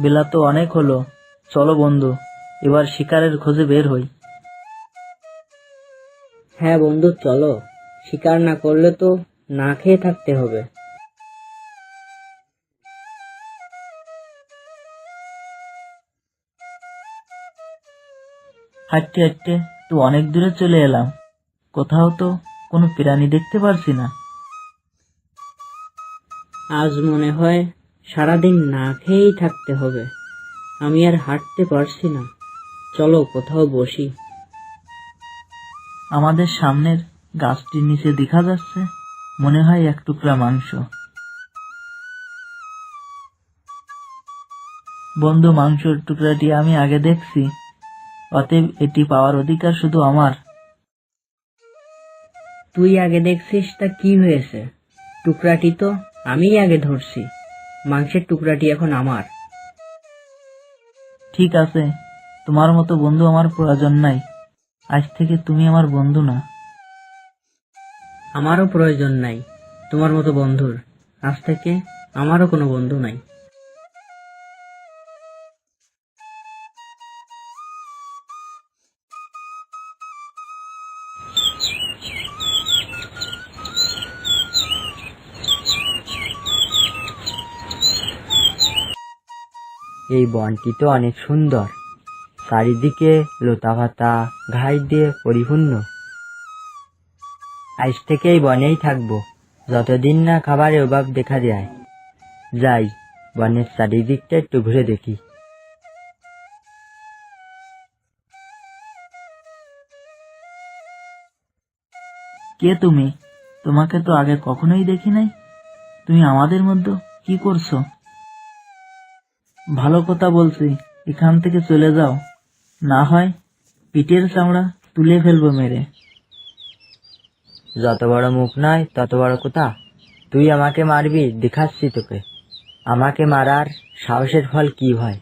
বেলা তো অনেক হলো। চলো বন্ধু এবার শিকারের খোঁজে বের হই। হ্যাঁ বন্ধু চলো। শিকার না করলে তো না খেয়ে থাকতে হবে। হাঁটতে হাঁটতে তো অনেক দূরে চলে এলাম। কোথাও তো কোনো প্রাণী দেখতে পারছি না। আজ মনে হয় সারাদিন না খেয়েই থাকতে হবে। আমি আর হাঁটতে পারছি না। চলো কোথাও বসি। আমাদের সামনের গাছটির নিচে দেখা যাচ্ছে। মনে হয় এক টুকরা মাংস। বন্ধু মাংসের টুকরাটি আমি আগে দেখছি। অতএব এটি পাওয়ার অধিকার শুধু আমার। তুই আগে দেখছিস তা কি হয়েছে? টুকরাটি তো আমিই আগে ধরছি। মাংসের টুকরাটি এখন আমার। ঠিক আছে তোমার মতো বন্ধু আমার প্রয়োজন নাই। আজ থেকে তুমি আমার বন্ধু না। আমারও প্রয়োজন নাই তোমার মতো বন্ধুর। আজ থেকে আমারও কোনো বন্ধু নাই। এই বনটি তো অনেক সুন্দর। চারিদিকে লতাপাতা ঘাস দিয়ে পরিপূর্ণ। আজ থেকে এই বনেই থাকব। যতদিন না খাবারের অভাব দেখা যায়, যাই বনের চারিদিকটা একটু ঘুরে দেখি। কে তুমি? তোমাকে তো আগে কখনোই দেখি নাই। তুমি আমাদের মধ্যে কি করছ? ভালো কথা বলছি এখান থেকে চলে যাও। না হয় পিঠের চামড়া তুলে ফেলব মেরে। যত বড় মুখ নয় তত বড় কথা। তুই আমাকে মারবি দেখাচ্ছি তোকে। আমাকে মারার সাহসের ফল কি হয়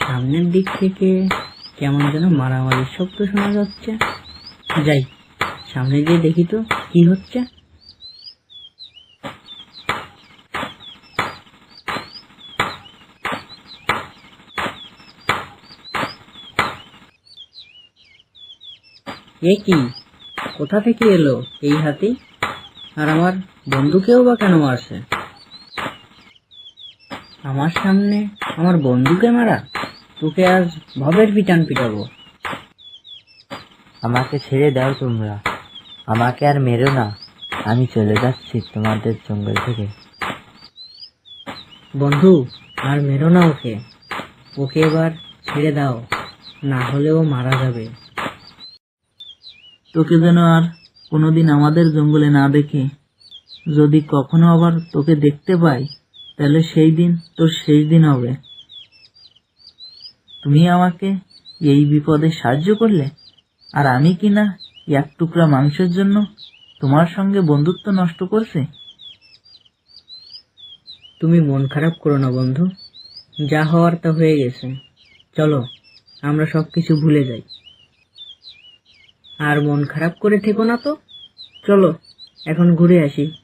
সামনের দিক থেকে কেমন যেন মারামারির শব্দ শোনা যাচ্ছে। যাই, সামনে গিয়ে দেখি তো কি হচ্ছে। এ কি? কোথা থেকে এলো এই হাতি? আর আমার বন্ধুকেও বা কেন মারছে? আমার সামনে আমার বন্ধুকে মারা? তোকে আজ ভবের পিটান পিটাবো। আমাকে ছেড়ে দাও তোমরা। আমাকে আর মেরো না। আমি চলে যাচ্ছি তোমাদের জঙ্গল থেকে। বন্ধু, আর মেরো না ওকে। ওকে এবার ছেড়ে দাও, না হলে ও মারা যাবে। তোকে যেন আর কোনোদিন আমাদের জঙ্গলে না দেখি। যদি কখনো আবার তোকে দেখতে পাই, তাহলে সেই দিন তোর শেষ দিন হবে। তুমি আমাকে এই বিপদে সাহায্য করলে? আর আমি কি না এক টুকরা মাংসের জন্য তোমার সঙ্গে বন্ধুত্ব নষ্ট করছে? তুমি মন খারাপ করো না, বন্ধু। যা হওয়ার তা হয়ে গেছে। চলো, আমরা সব কিছু ভুলে যাই। আর মন খারাপ করে থেকো না তো। চলো, এখন ঘুরে আসি।